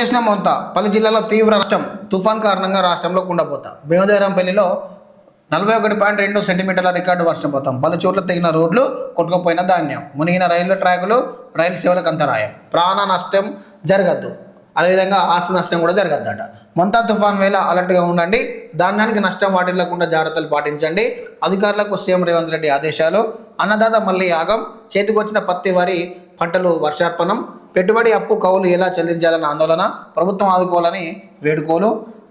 చేసిన మొంత పలు జిల్లాల్లో తీవ్ర నష్టం తుఫాన్ కారణంగా రాష్ట్రంలో కుండపోత. భీమదేవరంపల్లిలో నలభై ఒకటి పాయింట్ రెండు సెంటీమీటర్ల రికార్డు వర్షపాతం. పలు చోట్ల తెగిన రోడ్లు కొట్టుకుపోయిన ధాన్యం. మునిగిన రైల్వే ట్రాకులు రైలు సేవలకు అంతరాయం. ప్రాణ నష్టం జరగద్దు. అదేవిధంగా ఆస్తి నష్టం కూడా జరగద్దట. మొంతా తుఫాన్ వేళ అలర్ట్గా ఉండండి. ధాన్యానికి నష్టం వాటిల్లకుండా జాగ్రత్తలు పాటించండి. అధికారులకు సీఎం రేవంత్ రెడ్డి ఆదేశాలు. అన్నదాత మళ్ళీ యాగం చేతికొచ్చిన పత్తి వరి పంటలు వర్షార్పణం పెట్టుబడి అప్పు కౌలు ఎలా చెల్లించాలన్న ఆందోళన ప్రభుత్వం ఆదుకోవాలని వేడుకోలు.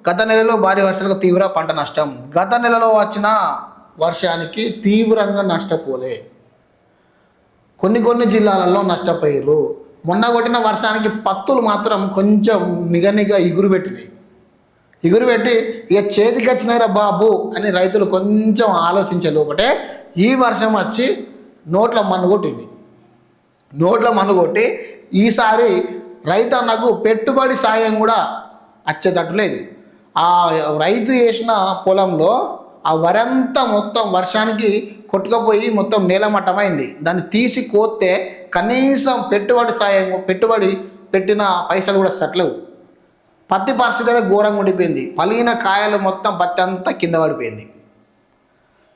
గత నెలలో భారీ వర్షాలకు తీవ్ర పంట నష్టం. గత నెలలో వచ్చిన వర్షానికి తీవ్రంగా నష్టపోలే. కొన్ని కొన్ని జిల్లాలలో నష్టపోయారు మొన్న కొట్టిన వర్షానికి పత్తులు మాత్రం కొంచెం నిగనిగా ఇగురు పెట్టినాయి. ఇగురు పెట్టి ఇక చేతికి వచ్చినాయిరా బాబు అని రైతులు కొంచెం ఆలోచించే లోపటే ఈ వర్షం వచ్చి నోట్ల మన్ను కొట్టింది. నోట్ల మన్ను కొట్టి ఈసారి రైతన్నకు పెట్టుబడి సాయం కూడా వచ్చేటట్టు లేదు. ఆ రైతు వేసిన పొలంలో ఆ వరంతా మొత్తం వర్షానికి కొట్టుకపోయి మొత్తం నేలమట్టమైంది. దాన్ని తీసి కోస్తే కనీసం పెట్టుబడి సాయం పెట్టుబడి పెట్టిన పైసలు కూడా సట్లేవు. పత్తి పరిస్థితి అయితే ఘోరంగా ఉండిపోయింది. పలిగిన కాయలు మొత్తం పత్తి అంతా కింద పడిపోయింది.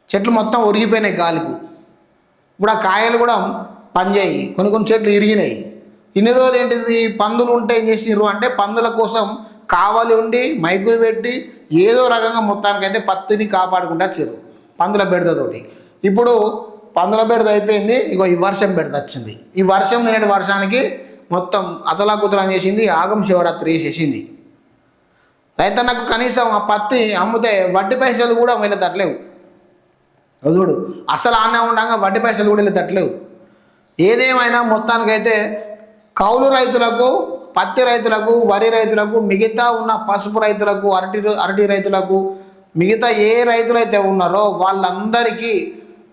చెట్లు మొత్తం ఒరిగిపోయినాయి గాలికి. ఇప్పుడు ఆ కాయలు కూడా పనిచేయి కొన్ని కొన్ని చెట్లు ఇరిగినాయి. ఇన్ని రోజులు ఏంటిది? పందులు ఉంటే ఏం చేసినారు? అంటే పందుల కోసం కావాలి ఉండి మైకులు పెట్టి ఏదో రకంగా మొత్తానికైతే పత్తిని కాపాడుకుంటూ వచ్చారు. పందుల బెడదతోటి ఇప్పుడు పందుల బెడద అయిపోయింది. ఇగో ఈ వర్షం బెడద వచ్చింది. ఈ వర్షం నిన్నటి వర్షానికి మొత్తం అతలాకుతలం చేసింది. ఆగం శివరాత్రి చేసింది. రైతన్నకు కనీసం ఆ పత్తి అమ్మితే వడ్డీ పైసలు కూడా వెళ్ళతట్లేవు చూడు. అసలు ఆనే ఉండగా వడ్డీ పైసలు కూడా వెళ్ళతట్లేవు ఏదేమైనా మొత్తానికైతే కౌలు రైతులకు పత్తి రైతులకు వరి రైతులకు మిగతా ఉన్న పసుపు రైతులకు అరటి అరటి రైతులకు మిగతా ఏ రైతులైతే ఉన్నారో వాళ్ళందరికీ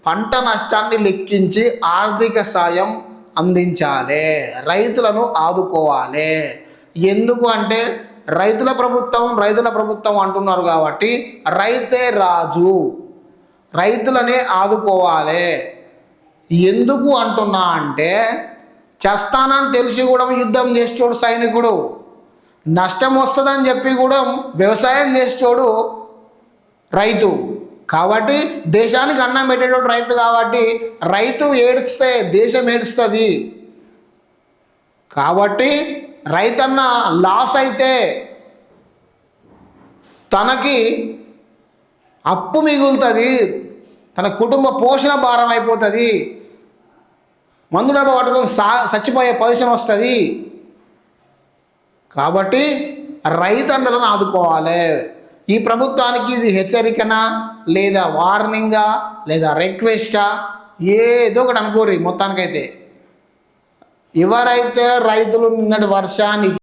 పంట నష్టాన్ని లెక్కించి ఆర్థిక సాయం అందించాలి. రైతులను ఆదుకోవాలి. ఎందుకు అంటే రైతుల ప్రభుత్వం రైతుల ప్రభుత్వం అంటున్నారు కాబట్టి రైతే రాజు. రైతులనే ఆదుకోవాలి. ఎందుకు అంటున్నా అంటే చేస్తానని తెలిసి కూడా యుద్ధం చేసేటోడు సైనికుడు. నష్టం వస్తుందని చెప్పి కూడా వ్యవసాయం చేసేటోడు రైతు. కాబట్టి దేశానికి అన్నం పెట్టేటోడు రైతు కాబట్టి రైతు ఏడిస్తే దేశం ఏడుస్తుంది. కాబట్టి రైతన్న లాస్ అయితే తనకి అప్పు మిగులుతుంది తన కుటుంబ పోషణ భారం అయిపోతుంది. మందు డబ్బా పట్టుకొని సా చచ్చిపోయే పొజిషన్ వస్తుంది. కాబట్టి రైతన్నలను ఆదుకోవాలి. ఈ ప్రభుత్వానికి ఇది హెచ్చరికనా? లేదా వార్నింగా? లేదా రిక్వెస్టా? ఏదో ఒకటి అనుకోరి మొత్తానికైతే. ఎవరైతే రైతులు నిన్నటి వర్షాన్ని